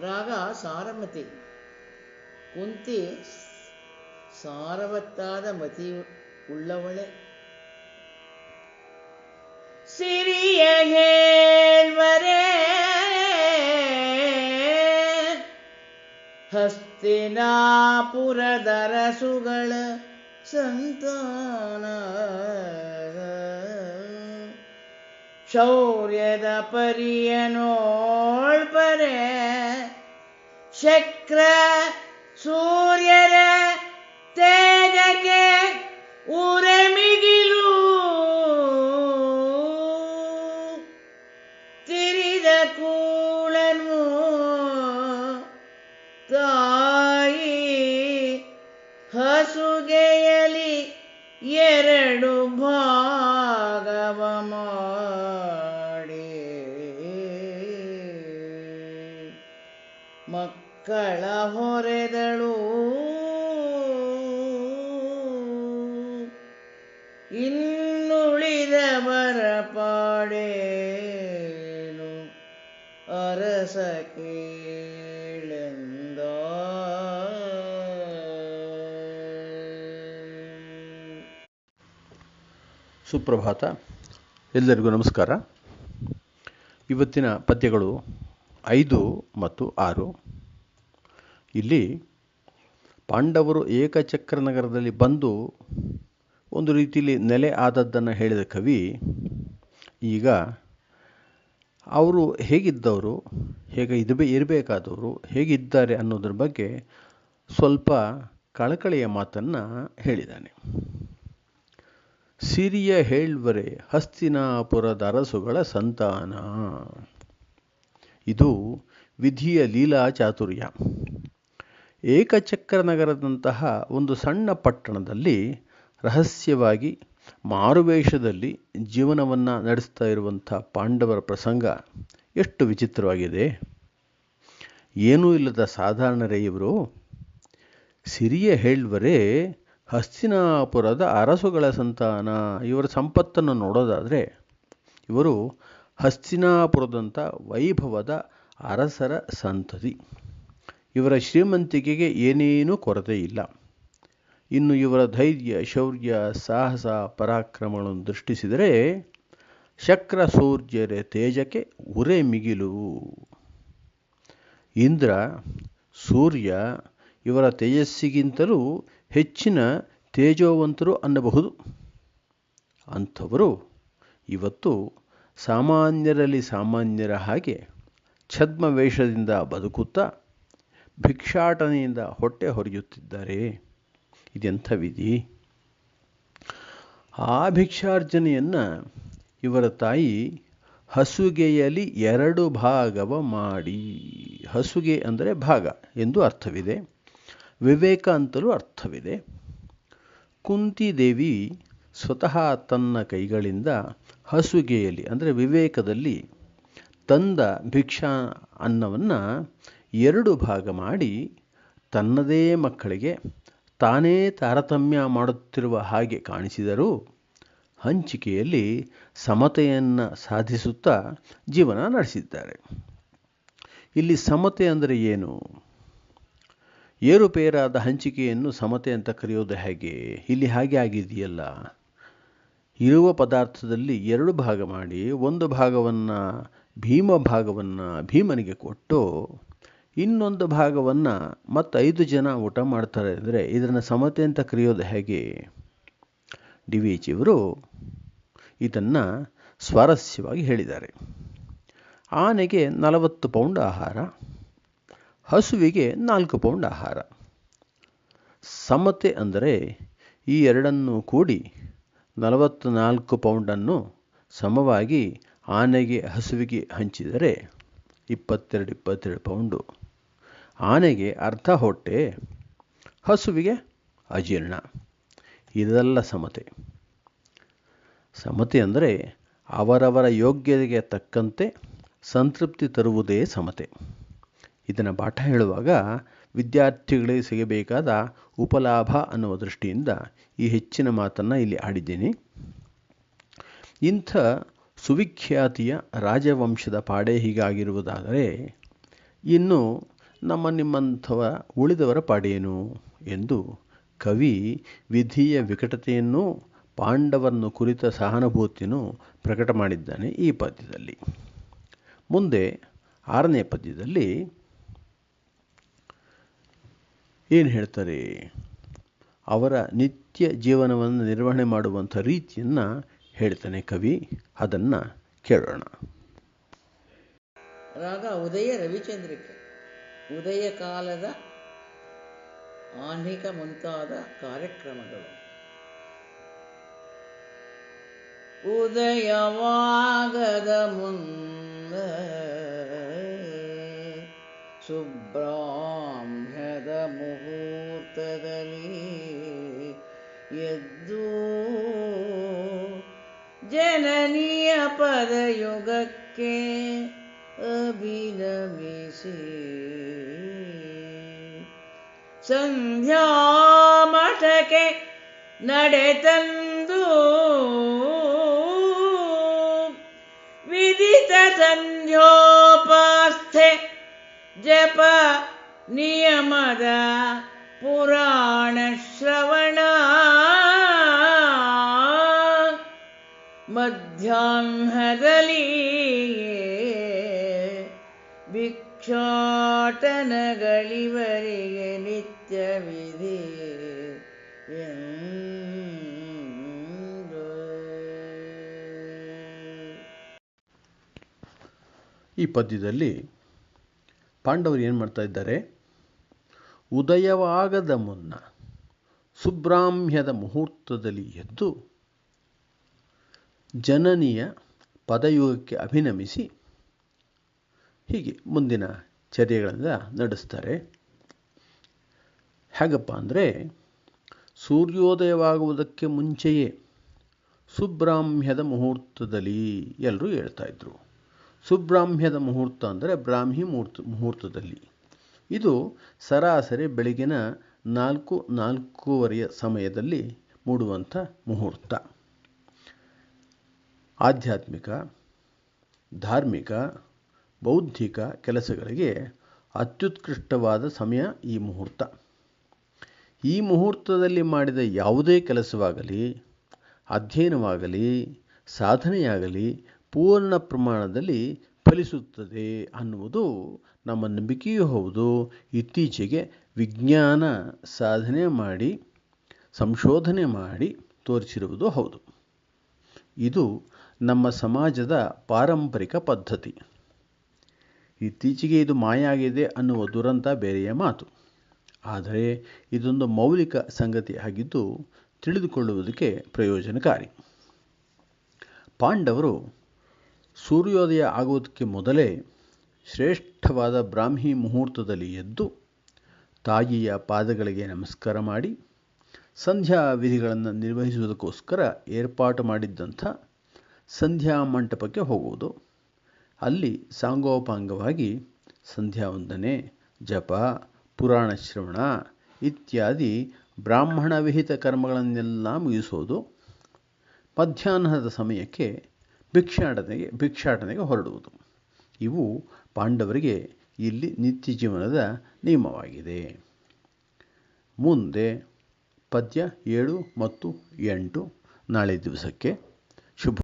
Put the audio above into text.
ರಾಗ ಸಾರಮತಿ. ಕುಂತಿ ಸಾರವತ್ತಾದ ಮತಿ ಉಳ್ಳವಳೆ. ಸಿರಿಯ ಹೇಳ್ವರೇ ಹಸ್ತಿನಾಪುರದರಸುಗಳ ಸಂತಾನ. ಶೌರ್ಯದ ಪರಿಯನೋಳ್ಪರೆ ಶಕ್ರ ಸೂರ್ಯರ ತೇಜಕ್ಕೆ ಉರಮಿಗಿಲು. ತಿರಿದ ಕೂಳನು ತಾಯಿ ಹಸುಗೆಯಲಿ ಎರಡು ಭಾಗವ ಹೊರೆದಳು. ಇನ್ನುಳಿದವರ ಪಾಡೇನು? ಅರಸ ಕೇಳೆಂದ? ಸುಪ್ರಭಾತ ಎಲ್ಲರಿಗೂ ನಮಸ್ಕಾರ. ಇವತ್ತಿನ ಪದ್ಯಗಳು ಐದು ಮತ್ತು ಆರು. ಇಲ್ಲಿ ಪಾಂಡವರು ಏಕಚಕ್ರ ನಗರದಲ್ಲಿ ಬಂದು ಒಂದು ರೀತಿಯಲ್ಲಿ ನೆಲೆ ಆದದ್ದನ್ನು ಹೇಳಿದ ಕವಿ, ಈಗ ಅವರು ಹೇಗಿದ್ದವರು, ಹೇಗೆ ಇದು ಇರಬೇಕಾದವರು, ಹೇಗಿದ್ದಾರೆ ಅನ್ನೋದ್ರ ಬಗ್ಗೆ ಸ್ವಲ್ಪ ಕಳಕಳಿಯ ಮಾತನ್ನು ಹೇಳಿದ್ದಾನೆ. ಸಿರಿಯ ಹೇಳ್ವರೆ, ಹಸ್ತಿನಾಪುರದ ಅರಸುಗಳ ಸಂತಾನ. ಇದು ವಿಧಿಯ ಲೀಲಾ ಚಾತುರ್ಯ. ಏಕಚಕ್ರ ನಗರದಂತಹ ಒಂದು ಸಣ್ಣ ಪಟ್ಟಣದಲ್ಲಿ ರಹಸ್ಯವಾಗಿ ಮಾರುವೇಷದಲ್ಲಿ ಜೀವನವನ್ನು ನಡೆಸ್ತಾ ಇರುವಂಥ ಪಾಂಡವರ ಪ್ರಸಂಗ ಎಷ್ಟು ವಿಚಿತ್ರವಾಗಿದೆ. ಏನೂ ಇಲ್ಲದ ಸಾಧಾರಣರೇ ಇವರು ಸಿರಿಯ ಹೇಳ್ವರೇ, ಹಸ್ತಿನಾಪುರದ ಅರಸುಗಳ ಸಂತಾನ, ಇವರ ಸಂಪತ್ತನ್ನು ನೋಡೋದಾದರೆ ಇವರು ಹಸ್ತಿನಾಪುರದಂಥ ವೈಭವದ ಅರಸರ ಸಂತತಿ. ಇವರ ಶ್ರೀಮಂತಿಕೆಗೆ ಏನೇನೂ ಕೊರತೆ ಇಲ್ಲ. ಇನ್ನು ಇವರ ಧೈರ್ಯ, ಶೌರ್ಯ, ಸಾಹಸ ಪರಾಕ್ರಮಗಳನ್ನು ದೃಷ್ಟಿಸಿದರೆ ಶಕ್ರ ಸೂರ್ಯರ ತೇಜಕ್ಕೆ ಉರೆ ಮಿಗಿಲು. ಇಂದ್ರ, ಸೂರ್ಯ ಇವರ ತೇಜಸ್ಸಿಗಿಂತಲೂ ಹೆಚ್ಚಿನ ತೇಜೋವಂತರು ಅನ್ನಬಹುದು. ಅಂಥವರು ಇವತ್ತು ಸಾಮಾನ್ಯರಲ್ಲಿ ಸಾಮಾನ್ಯರ ಹಾಗೆ ಛದ್ಮವೇಷದಿಂದ ಬದುಕುತ್ತಾ ಭಿಕ್ಷಾಟನೆಯಿಂದ ಹೊಟ್ಟೆ ಹೊರೆಯುತ್ತಿದ್ದಾರೆ. ಇದೆಂಥ ವಿಧಿ? ಆ ಭಿಕ್ಷಾರ್ಜನೆಯನ್ನು ಇವರ ತಾಯಿ ಹಸುಗೆಯಲ್ಲಿ ಎರಡು ಭಾಗವ ಮಾಡಿ, ಹಸುಗೆ ಅಂದರೆ ಭಾಗ ಎಂದು ಅರ್ಥವಿದೆ. ವಿವೇಕ ಅಂತಲೂ ಅರ್ಥವಿದೆ. ಕುಂತಿದೇವಿ ಸ್ವತಃ ತನ್ನ ಕೈಗಳಿಂದ ಹಸುಗೆಯಲ್ಲಿ, ಅಂದರೆ ವಿವೇಕದಲ್ಲಿ ತಂದ ಭಿಕ್ಷಾ ಅನ್ನವನ್ನು ಎರಡು ಭಾಗ ಮಾಡಿ ತನ್ನದೇ ಮಕ್ಕಳಿಗೆ ತಾನೇ ತಾರತಮ್ಯ ಮಾಡುತ್ತಿರುವ ಹಾಗೆ ಕಾಣಿಸಿದರೂ ಹಂಚಿಕೆಯಲ್ಲಿ ಸಮತೆಯನ್ನು ಸಾಧಿಸುತ್ತಾ ಜೀವನ ನಡೆಸಿದ್ದಾರೆ. ಇಲ್ಲಿ ಸಮತೆ ಅಂದರೆ ಏನು? ಏರುಪೇರಾದ ಹಂಚಿಕೆಯನ್ನು ಸಮತೆ ಅಂತ ಕರೆಯೋದು ಹೇಗೆ? ಇಲ್ಲಿ ಹಾಗೆ ಆಗಿದೆಯಲ್ಲ. ಇರುವ ಪದಾರ್ಥದಲ್ಲಿ ಎರಡು ಭಾಗ ಮಾಡಿ ಒಂದು ಭಾಗವನ್ನು ಭೀಮ ಭಾಗವನ್ನು ಭೀಮನಿಗೆ ಕೊಟ್ಟು ಇನ್ನೊಂದು ಭಾಗವನ್ನು ಮತ್ತು ಐದು ಜನ ಊಟ ಮಾಡ್ತಾರೆ ಅಂದರೆ ಇದನ್ನು ಸಮತೆ ಅಂತ ಕರೆಯೋದು ಹೇಗೆ? ಡಿ ವಿ ಇವರು ಇದನ್ನು ಸ್ವಾರಸ್ಯವಾಗಿ ಹೇಳಿದ್ದಾರೆ. ಆನೆಗೆ ನಲವತ್ತು ಪೌಂಡ್ ಆಹಾರ, ಹಸುವಿಗೆ ನಾಲ್ಕು ಪೌಂಡ್ ಆಹಾರ. ಸಮತೆ ಅಂದರೆ ಈ ಎರಡನ್ನು ಕೂಡಿ ನಲವತ್ತು ನಾಲ್ಕು ಪೌಂಡನ್ನು ಸಮವಾಗಿ ಆನೆಗೆ ಹಸುವಿಗೆ ಹಂಚಿದರೆ ಇಪ್ಪತ್ತೆರಡು ಇಪ್ಪತ್ತೆರಡು ಪೌಂಡು. ಆನೆಗೆ ಅರ್ಧ ಹೊಟ್ಟೆ, ಹಸುವಿಗೆ ಅಜೀರ್ಣ. ಇದೆಲ್ಲ ಸಮತೆ. ಸಮತೆ ಅಂದರೆ ಅವರವರ ಯೋಗ್ಯತೆಗೆ ತಕ್ಕಂತೆ ಸಂತೃಪ್ತಿ ತರುವುದೇ ಸಮತೆ. ಇದನ್ನು ಪಾಠ ಹೇಳುವಾಗ ವಿದ್ಯಾರ್ಥಿಗಳಿಗೆ ಸಿಗಬೇಕಾದ ಉಪಲಾಭ ಅನ್ನುವ ದೃಷ್ಟಿಯಿಂದ ಈ ಹೆಚ್ಚಿನ ಮಾತನ್ನು ಇಲ್ಲಿ ಆಡಿದ್ದೀನಿ ಇಂಥ ಸುವಿಖ್ಯಾತಿಯ ರಾಜವಂಶದ ಪಾಡೆ ಹೀಗಾಗಿರುವುದಾದರೆ, ಇನ್ನು ನಮ್ಮ ನಿಮ್ಮಂಥವ ಉಳಿದವರ ಪಾಡೇನು? ಎಂದು ಕವಿ ವಿಧಿಯ ವಿಕಟತೆಯನ್ನು ಪಾಂಡವನ್ನು ಕುರಿತ ಸಹಾನುಭೂತಿಯನ್ನು ಪ್ರಕಟ ಮಾಡಿದ್ದಾನೆ ಈ ಪದ್ಯದಲ್ಲಿ. ಮುಂದೆ ಆರನೇ ಪದ್ಯದಲ್ಲಿ ಏನು ಹೇಳ್ತಾರೆ? ಅವರ ನಿತ್ಯ ಜೀವನವನ್ನು ನಿರ್ವಹಣೆ ಮಾಡುವಂಥ ರೀತಿಯನ್ನು ಹೇಳ್ತಾನೆ ಕವಿ. ಅದನ್ನು ಕೇಳೋಣ. ರಾಗ ಉದಯ ರವಿಚಂದ್ರಿಕೆ. ಉದಯ ಕಾಲದ ಆಹ್ನಿಕ ಮುಂತಾದ ಕಾರ್ಯಕ್ರಮಗಳು. ಉದಯವಾಗದ ಮುಂದ ಸುಬ್ರಾಹ್ಮ್ಯದ ಮುಹೂರ್ತದಲ್ಲಿ ಎದ್ದು ಜನನಿಯ ಪದಯುಗಕ್ಕೆ ಅಭಿನಮಿಸಿ ಸಂಧ್ಯಾಮಠಕ್ಕೆ ನಡೆತಂದು ವಿದಿತ ಸಂಧ್ಯೋಪಾಸ್ಥೆ ಜಪ ನಿಯಮದ ಪುರಾಣ ಶ್ರವಣ. ಮಧ್ಯಾಹ್ನದಲ್ಲಿ ಭಿಕ್ಷಾಟನಗಳಿವರಿಗೆ ನಿತ್ಯ ವಿಧಿ ಎಂದು. ಈ ಪದ್ಯದಲ್ಲಿ ಪಾಂಡವರು ಏನು ಮಾಡ್ತಾ ಇದ್ದಾರೆ? ಉದಯವಾಗದ ಮುನ್ನ ಸುಬ್ರಾಹ್ಮ್ಯದ ಮುಹೂರ್ತದಲ್ಲಿ ಎದ್ದು ಜನನಿಯ ಪದಯುಗಕ್ಕೆ ಅಭಿನಮಿಸಿ ಹೀಗೆ ಮುಂದಿನ ಚರ್ಯಗಳನ್ನು ನಡೆಸ್ತಾರೆ. ಹೇಗಪ್ಪ ಅಂದರೆ ಸೂರ್ಯೋದಯವಾಗುವುದಕ್ಕೆ ಮುಂಚೆಯೇ ಸುಬ್ರಾಹ್ಮ್ಯದ ಮುಹೂರ್ತದಲ್ಲಿ ಎಲ್ಲರೂ ಹೇಳ್ತಾ ಇದ್ರು. ಸುಬ್ರಾಹ್ಮ್ಯದ ಮುಹೂರ್ತ ಅಂದರೆ ಬ್ರಾಹ್ಮಿ ಮುಹೂರ್ತ ಮುಹೂರ್ತದಲ್ಲಿ. ಇದು ಸರಾಸರಿ ಬೆಳಗಿನ ನಾಲ್ಕು, ನಾಲ್ಕೂವರೆಯ ಸಮಯದಲ್ಲಿ ಮೂಡುವಂಥ ಮುಹೂರ್ತ. ಆಧ್ಯಾತ್ಮಿಕ, ಧಾರ್ಮಿಕ, ಬೌದ್ಧಿಕ ಕೆಲಸಗಳಿಗೆ ಅತ್ಯುತ್ಕೃಷ್ಟವಾದ ಸಮಯ ಈ ಮುಹೂರ್ತ. ಈ ಮುಹೂರ್ತದಲ್ಲಿ ಮಾಡಿದ ಯಾವುದೇ ಕೆಲಸವಾಗಲಿ, ಅಧ್ಯಯನವಾಗಲಿ, ಸಾಧನೆಯಾಗಲಿ ಪೂರ್ಣ ಪ್ರಮಾಣದಲ್ಲಿ ಫಲಿಸುತ್ತದೆ ಅನ್ನುವುದು ನಮ್ಮ ನಂಬಿಕೆಯೂ ಹೌದು. ಇತ್ತೀಚೆಗೆ ವಿಜ್ಞಾನ ಸಾಧನೆ ಮಾಡಿ, ಸಂಶೋಧನೆ ಮಾಡಿ ತೋರಿಸಿರುವುದು ಹೌದು. ಇದು ನಮ್ಮ ಸಮಾಜದ ಪಾರಂಪರಿಕ ಪದ್ಧತಿ. ಇತ್ತೀಚೆಗೆ ಇದು ಮಾಯ ಆಗಿದೆ ಅನ್ನುವ ದುರಂತ ಬೇರೆಯ ಮಾತು. ಆದರೆ ಇದೊಂದು ಮೌಲಿಕ ಸಂಗತಿ ಆಗಿದ್ದು ತಿಳಿದುಕೊಳ್ಳುವುದಕ್ಕೆ ಪ್ರಯೋಜನಕಾರಿ. ಪಾಂಡವರು ಸೂರ್ಯೋದಯ ಆಗುವುದಕ್ಕೆ ಮೊದಲೇ ಶ್ರೇಷ್ಠವಾದ ಬ್ರಾಹ್ಮಿ ಮುಹೂರ್ತದಲ್ಲಿ ಎದ್ದು ತಾಯಿಯ ಪಾದಗಳಿಗೆ ನಮಸ್ಕಾರ ಮಾಡಿ, ಸಂಧ್ಯಾ ವಿಧಿಗಳನ್ನು ನಿರ್ವಹಿಸುವುದಕ್ಕೋಸ್ಕರ ಏರ್ಪಾಟು ಮಾಡಿದ್ದಂಥ ಸಂಧ್ಯಾ ಮಂಟಪಕ್ಕೆ ಹೋಗುವುದು. ಅಲ್ಲಿ ಸಾಂಗೋಪಾಂಗವಾಗಿ ಸಂಧ್ಯಾ ವಂದನೆ, ಜಪ ಪುರಾಣ ಶ್ರವಣ ಇತ್ಯಾದಿ ಬ್ರಾಹ್ಮಣ ವಿಹಿತ ಕರ್ಮಗಳನ್ನೆಲ್ಲ ಮುಗಿಸೋದು. ಮಧ್ಯಾಹ್ನದ ಸಮಯಕ್ಕೆ ಭಿಕ್ಷಾಟನೆಗೆ ಭಿಕ್ಷಾಟನೆಗೆ ಹೊರಡುವುದು. ಇವು ಪಾಂಡವರಿಗೆ ಇಲ್ಲಿ ನಿತ್ಯ ಜೀವನದ ನಿಯಮವಾಗಿದೆ. ಮುಂದೆ ಪದ್ಯ ಏಳು ಮತ್ತು ಎಂಟು ನಾಳೆ ದಿವಸಕ್ಕೆ